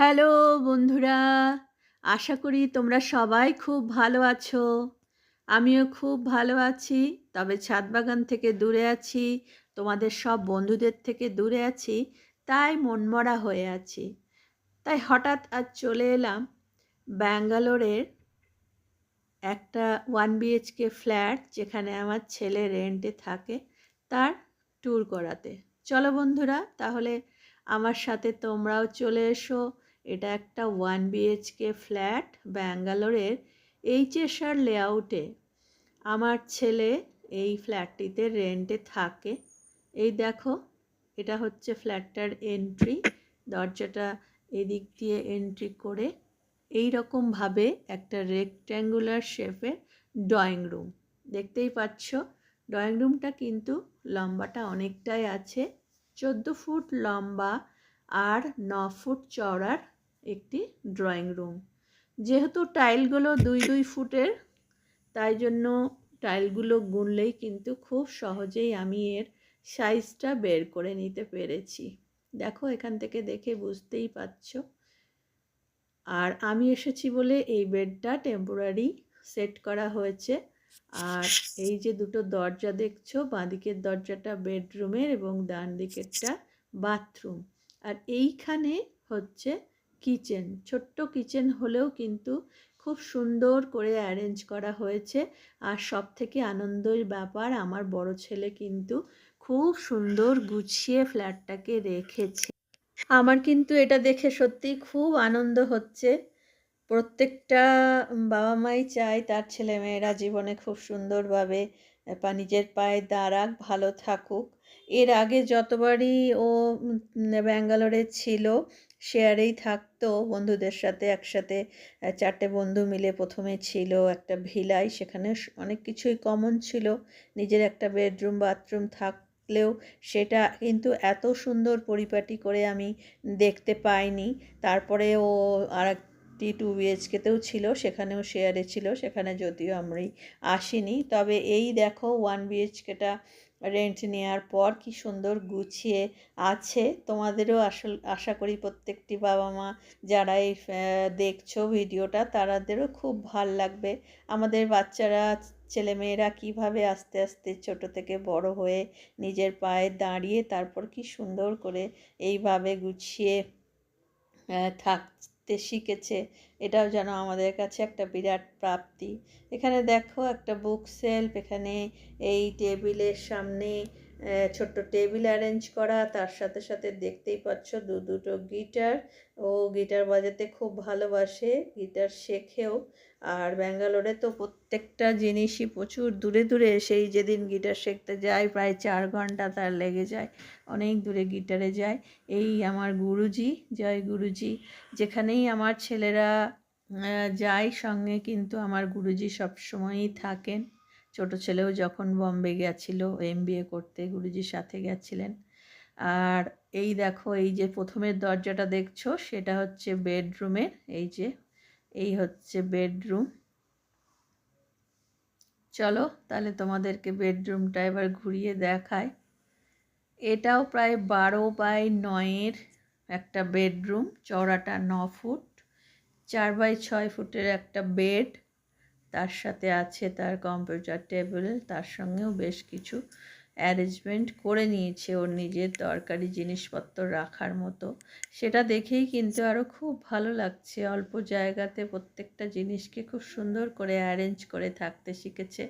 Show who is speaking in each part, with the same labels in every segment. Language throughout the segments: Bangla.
Speaker 1: হ্যালো বন্ধুরা, আশা করি তোমরা সবাই খুব ভালো আছো। আমিও খুব ভালো আছি, তবে ছাদ বাগান থেকে দূরে আছি, তোমাদের সব বন্ধুদের থেকে দূরে আছি, তাই মনমরা হয়ে আছি। তাই হঠাৎ আজ চলে এলাম ব্যাঙ্গালোরের একটা ওয়ান বিএইচকে ফ্ল্যাট, যেখানে আমার ছেলে রেন্টে থাকে তার ট্যুর করাতে। চলো বন্ধুরা, তাহলে আমার সাথে তোমরাও চলে এসো। এটা একটা ওয়ান বিএইচকে ফ্ল্যাট ব্যাঙ্গালোরের এইচএসআর লেআউটে। আমার ছেলে এই ফ্ল্যাটটিতে রেন্টে থাকে। এই দেখো, এটা হচ্ছে ফ্ল্যাটটার এন্ট্রি। দরজাটা এদিক দিয়ে এন্ট্রি করে এই রকমভাবে একটা রেক্ট্যাঙ্গুলার শেপের ড্রয়িং রুম। দেখতেই পাচ্ছ, ড্রয়িং রুমটা কিন্তু লম্বাটা অনেকটাই আছে। চোদ্দ ফুট লম্বা আর ন ফুট চওড়ার একটি ড্রয়িং রুম যেহেতু টাইলগুলো দুই দুই ফুটের, তাই জন্য টাইলগুলো গুনলেই কিন্তু খুব সহজেই আমি এর সাইজটা বের করে নিতে পেরেছি। দেখো, এখান থেকে দেখে বুঝতেই পারছ। আর আমি এসেছি বলে এই বেডটা টেম্পোরারি সেট করা হয়েছে। আর এই যে দুটো দরজা দেখছ, বাঁদিকের দরজাটা বেডরুমের এবং ডান দিকেরটা বাথরুম আর এইখানে হচ্ছে কিচেন। ছোট্ট কিচেন হলেও কিন্তু খুব সুন্দর করে অ্যারেঞ্জ করা হয়েছে। আর সব থেকে আনন্দের ব্যাপার, আমার বড় ছেলে কিন্তু খুব সুন্দর গুছিয়ে ফ্ল্যাটটাকে রেখেছে। আমার কিন্তু এটা দেখে সত্যিই খুব আনন্দ হচ্ছে। প্রত্যেকটা বাবা মাই চায় তার ছেলেমেয়েরা জীবনে খুব সুন্দরভাবে নিজের পায়ে দাঁড়াক, ভালো থাকুক। এর আগে যতবারই ও ব্যাঙ্গালোরে ছিল শেয়ারেই থাকতো, বন্ধুদের সাথে একসাথে চারটে বন্ধু মিলে প্রথমে ছিল একটা ভিলাই, সেখানে অনেক কিছুই কমন ছিল। নিজের একটা বেডরুম বাথরুম থাকলেও সেটা কিন্তু এত সুন্দর পরিপাটি করে আমি দেখতে পাইনি। তারপরে ও আর টি টু বিএচকেতেও ছিল, সেখানেও শেয়ারে ছিল, সেখানে যদিও আমরাই আসিনি। তবে এই দেখো ওয়ান বিএচকেটা রেন্ট নেওয়ার পর কি সুন্দর গুছিয়ে আছে? তোমাদেরও আসল, আশা করি প্রত্যেকটি বাবা মা যারা এই দেখছ ভিডিওটা, তারাদেরও খুব ভালো লাগবে। আমাদের বাচ্চারা, ছেলেমেয়েরা কীভাবে আস্তে আস্তে ছোট থেকে বড় হয়ে নিজের পায়ে দাঁড়িয়ে তারপর কি সুন্দর করে এইভাবে গুছিয়ে থাক লিখতে শিখেছে। এটাও যেন আমাদের কাছে একটা বিরাট প্রাপ্তি। এখানে দেখো একটা বুক সেলফ এখানে এই টেবিলের সামনে ছোট্ট টেবিল অ্যারেঞ্জ করা, তার সাথে সাথে দেখতেই পাচ্ছ দু, দুটো গিটার। ও গিটার বাজাতে খুব ভালোবাসে, গিটার শেখেও। আর ব্যাঙ্গালোরে তো প্রত্যেকটা জিনিসই প্রচুর দূরে দূরে সেই যেদিন গিটার শিখতে যায়, প্রায় চার ঘণ্টা তার লেগে যায়। অনেক দূরে গিটারে যায়। এই আমার গুরুজি, জয় গুরুজি। যেখানেই আমার ছেলেরা যায়, সঙ্গে কিন্তু আমার গুরুজি সবসময়ই থাকেন। ছোট ছেলেও যখন বম্বে গেছিল এম করতে গুরুজির সাথে গেছিলেন। আর এই দেখো, এই যে প্রথমের দরজাটা দেখছ, সেটা হচ্ছে বেডরুমের, এই যে, এই হচ্ছে বেডরুম। চলো তাহলে তোমাদেরকে বেডরুমটা এবার ঘুরিয়ে দেখায় এটাও প্রায় বারো বাই নয়ের একটা বেডরুম, চওড়াটা ন ফুট, চার বাই ছয় ফুটের একটা বেড। তার সাথে আছে তার কম্পিউটার টেবিল তার সঙ্গেও বেশ কিছু অ্যারেঞ্জমেন্ট করে নিয়েছে ওর নিজের দরকারি জিনিসপত্র রাখার মতো। সেটা দেখেই কিন্তু আরও খুব ভালো লাগছে। অল্প জায়গাতে প্রত্যেকটা জিনিসকে খুব সুন্দর করে অ্যারেঞ্জ করে থাকতে শিখেছে।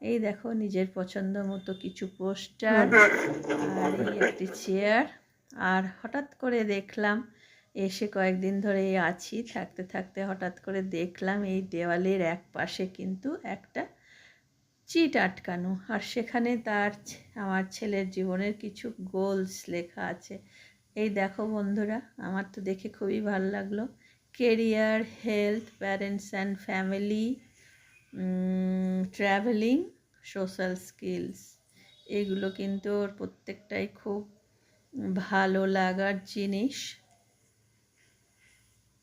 Speaker 1: এই দেখো নিজের পছন্দ মতো কিছু পোস্টার আর একটি চেয়ার আর হঠাৎ করে দেখলাম এসে কয়েকদিন ধরে আছি। থাকতে থাকতে হঠাৎ করে দেখলাম এই দেওয়ালের এক পাশে কিন্তু একটা চিট আটকানো। আর সেখানে তার আমার ছেলের জীবনের কিছু গোলস লেখা আছে। এই দেখো বন্ধুরা, আমার তো দেখে খুবই ভালো লাগল। Career, health, parents and family travelling social skills. এগুলো কিন্তু ওর প্রত্যেকটাই খুব ভালো লাগার জিনিস।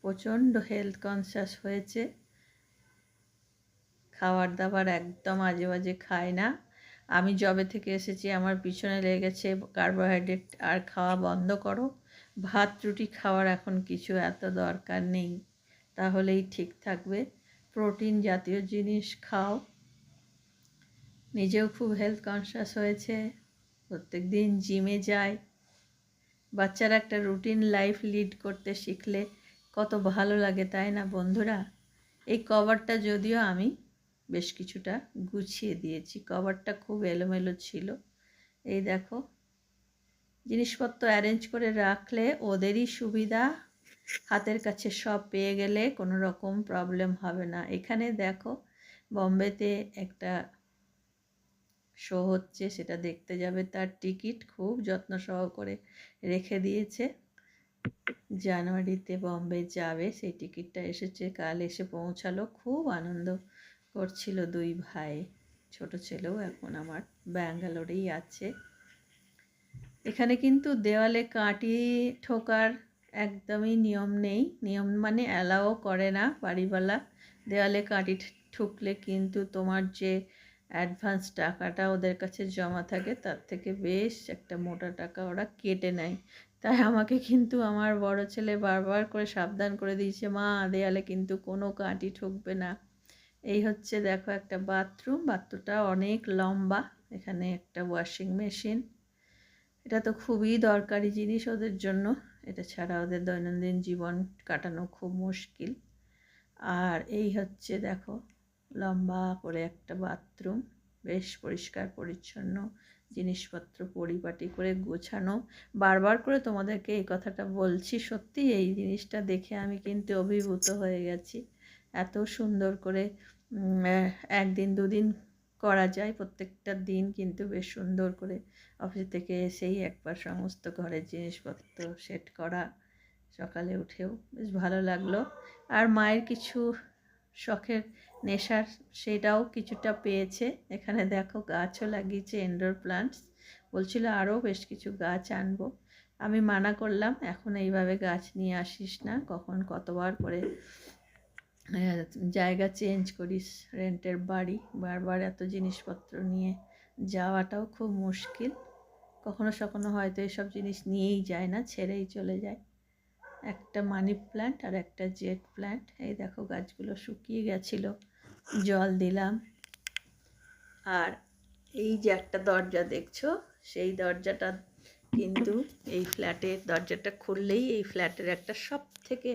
Speaker 1: প্রচণ্ড হেলথ কনসিয়াস হয়েছে। খাবার দাবার একদম আজে বাজে খায় না। আমি জবে থেকে এসেছি, আমার পিছনে লেগেছে কার্বোহাইড্রেট আর খাওয়া বন্ধ করো। ভাত, রুটি খাওয়ার এখন কিছু এত দরকার নেই। তাহলেই ঠিক থাকবে। প্রোটিন জাতীয় জিনিস খাও। নিজেও খুব হেলথ কনসিয়াস হয়েছে। প্রত্যেক দিন জিমে যায় বাচ্চারা একটা রুটিন লাইফ লিড করতে শিখলে কত ভালো লাগে, তাই না বন্ধুরা? এই কভারটা যদিও আমি বেশ কিছুটা গুছিয়ে দিয়েছি। কভারটা খুব এলোমেলো ছিল। এই দেখো, জিনিসপত্র অ্যারেঞ্জ করে রাখলে ওদেরই সুবিধা। হাতের কাছে সব পেয়ে গেলে কোনো রকম প্রবলেম হবে না। এখানে দেখো, বম্বেতে একটা শো হচ্ছে, সেটা দেখতে যাবে। তার টিকিট খুব যত্ন সহকারে রেখে দিয়েছে। জানুয়ারিতে বম্বে যাবে। সেই টিকিটটা এসেছে, কাল এসে পৌঁছালো। খুব আনন্দ করছিল দুই ভাই। ছোট ছেলেও এখন আমার ব্যাঙ্গালোরেই আছে। এখানে কিন্তু দেওয়ালে কাটি ঠোকার একদমই নিয়ম নেই। নিয়ম মানে অ্যালাও করে না বাড়িওয়ালা। দেওয়ালে কাটি ঠুকলে কিন্তু তোমার যে অ্যাডভান্স টাকাটা ওদের কাছে জমা থাকে, তার থেকে বেশ একটা মোটা টাকা ওরা কেটে নেয়। তাই আমাকে কিন্তু আমার বড় ছেলে বারবার করে সাবধান করে দিয়েছে, মা, দেয়ালে কিন্তু কোনো কাঁটি ঠুকবে না। এই হচ্ছে দেখো একটা বাথরুম বাথরুমটা অনেক লম্বা, এখানে একটা ওয়াশিং মেশিন এটা তো খুবই দরকারি জিনিস ওদের জন্য, এটা ছাড়া ওদের দৈনন্দিন জীবন কাটানো খুব মুশকিল। আর এই হচ্ছে দেখো লম্বা করে একটা বাথরুম বেশ পরিষ্কার পরিচ্ছন্ন। জিনিসপত্র পরিপাটি করে গোছানো। বারবার করে তোমাদেরকে এই কথাটা বলছি, সত্যি এই জিনিসটা দেখে আমি কিন্তু অভিভূত হয়ে গেছি। এত সুন্দর করে একদিন দুদিন করা যায়, প্রত্যেকটা দিন কিন্তু বেশ সুন্দর করে অফিস থেকে এসেই একবার সমস্ত ঘরের জিনিসপত্র সেট করা, সকালে উঠেও বেশ ভালো লাগল। আর মায়ের কিছু শখের নেশার সেটাও কিছুটা পেয়েছে। এখানে দেখো গাছও লাগিয়েছে ইনডোর প্লান্টস বলছিল আরও বেশ কিছু গাছ আনব। আমি মানা করলাম, এখন এইভাবে গাছ নিয়ে আসিস না। কখন কতবার করে জায়গা চেঞ্জ করিস রেন্টের বাড়ি, বারবার এত জিনিসপত্র নিয়ে যাওয়াটাও খুব মুশকিল। কখনো সখনো হয়তো এসব জিনিস নিয়েই যায় না, ছেড়েই চলে যায়। একটা মানি প্ল্যান্ট আর একটা জেট প্ল্যান্ট এই দেখো গাছগুলো শুকিয়ে গেছিল, জল দিলাম। আর এই যে একটা দরজা দেখছ, সেই দরজাটা কিন্তু এই ফ্ল্যাটের দরজাটা খুললেই এই ফ্ল্যাটের একটা সব থেকে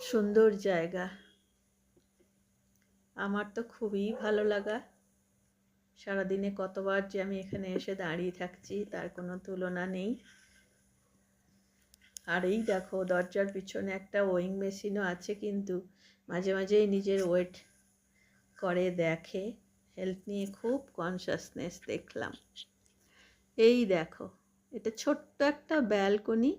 Speaker 1: সুন্দর জায়গা। আমার তো খুবই ভালো লাগা। সারাদিনে কতবার যে আমি এখানে এসে দাঁড়িয়ে থাকছি, তার কোনো তুলনা নেই। আর এই দেখো, দরজার পিছনে একটা ওয়িং মেশিনও আছে কিন্তু মাঝে মাঝেই নিজের ওয়েট করে দেখে। হেলথ নিয়ে খুব কনসাসনেস দেখলাম। এই দেখো, এটা ছোট্ট একটা ব্যালকনি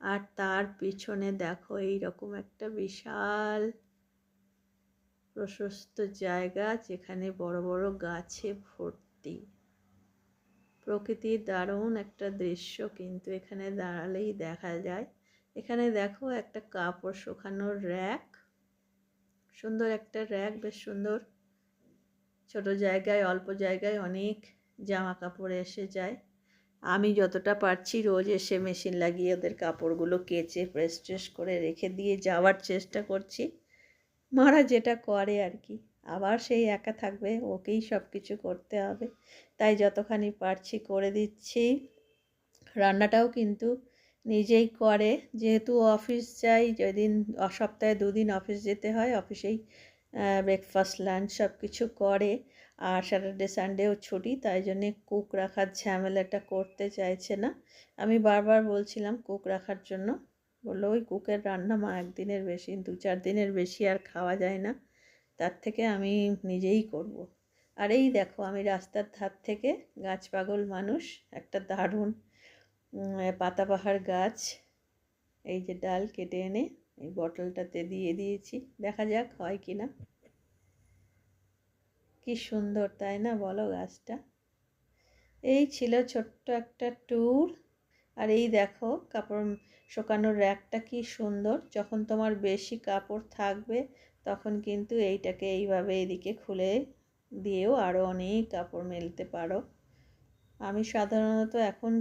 Speaker 1: আর তার পিছনে দেখো এই রকম একটা বিশাল প্রশস্ত জায়গা যেখানে বড় বড় গাছে ভর্তি। প্রকৃতির দারুণ একটা দৃশ্য কিন্তু এখানে দাঁড়ালেই দেখা যায়। এখানে দেখো একটা কাপড় শুকানোর র্যাক সুন্দর একটা র্যাক বেশ সুন্দর। ছোট জায়গায়, অল্প জায়গায় অনেক জামা কাপড় এসে যায়। আমি যতটা পারছি রোজ এসে মেশিন লাগিয়ে ওদের কাপড়গুলো কেচে প্রেস ট্রেস করে রেখে দিয়ে যাওয়ার চেষ্টা করছি। মারা যেটা করে আর কি। আবার সেই একা থাকবে, ওকেই সব কিছু করতে হবে। তাই যতখানি পারছি করে দিচ্ছি। রান্নাটাও কিন্তু নিজেই করে। যেহেতু অফিস যাই, যেদিন, সপ্তাহে দুদিন অফিস যেতে হয়, অফিসেই ব্রেকফাস্ট লাঞ্চ সব কিছু করে। আর স্যাটারডে সানডেও ছুটি, তাই জন্যে কুক রাখার ঝামেলাটা করতে চাইছে না। আমি বারবার বলছিলাম কুক রাখার জন্য। বলল, ওই কুকের রান্না মা একদিনের বেশি দু চার দিনের বেশি আর খাওয়া যায় না। তার থেকে আমি নিজেই করব। আর এই দেখো, আমি রাস্তার ধার থেকে গাছ পাগল মানুষ, একটা দারুণ পাতাবাহার গাছ, এই যে ডাল কেটে এনে এই বটলটাতে দিয়ে দিয়েছি। দেখা যাক হয় কি না। কি সুন্দর, তাই না বলো গাছটা? এই ছিল ছোট্ট একটা ট্যুর আর এই দেখো, কাপড় শুকানোর র্যাকটা কি সুন্দর। যখন তোমার বেশি কাপড় থাকবে তখন কিন্তু এইটাকে এইভাবে এদিকে খুলে দিয়েও আরও অনেক কাপড় মেলতে পারো। আমি সাধারণত এখন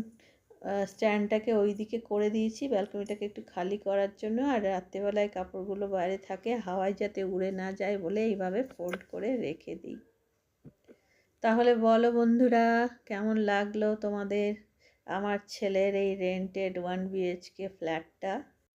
Speaker 1: স্ট্যান্ডটাকে ওই দিকে করে দিয়েছি ব্যালকনিটাকে একটু খালি করার জন্য। আর রাত্রেবেলায় কাপড়গুলো বাইরে থাকে, হাওয়ায় যাতে উড়ে না যায় বলে এইভাবে ফোল্ড করে রেখে দিই। তাহলে বলো বন্ধুরা, কেমন লাগল তোমাদের, আমার ছেলের এই রেন্টেড ওয়ান বিএইচকে ফ্ল্যাটটা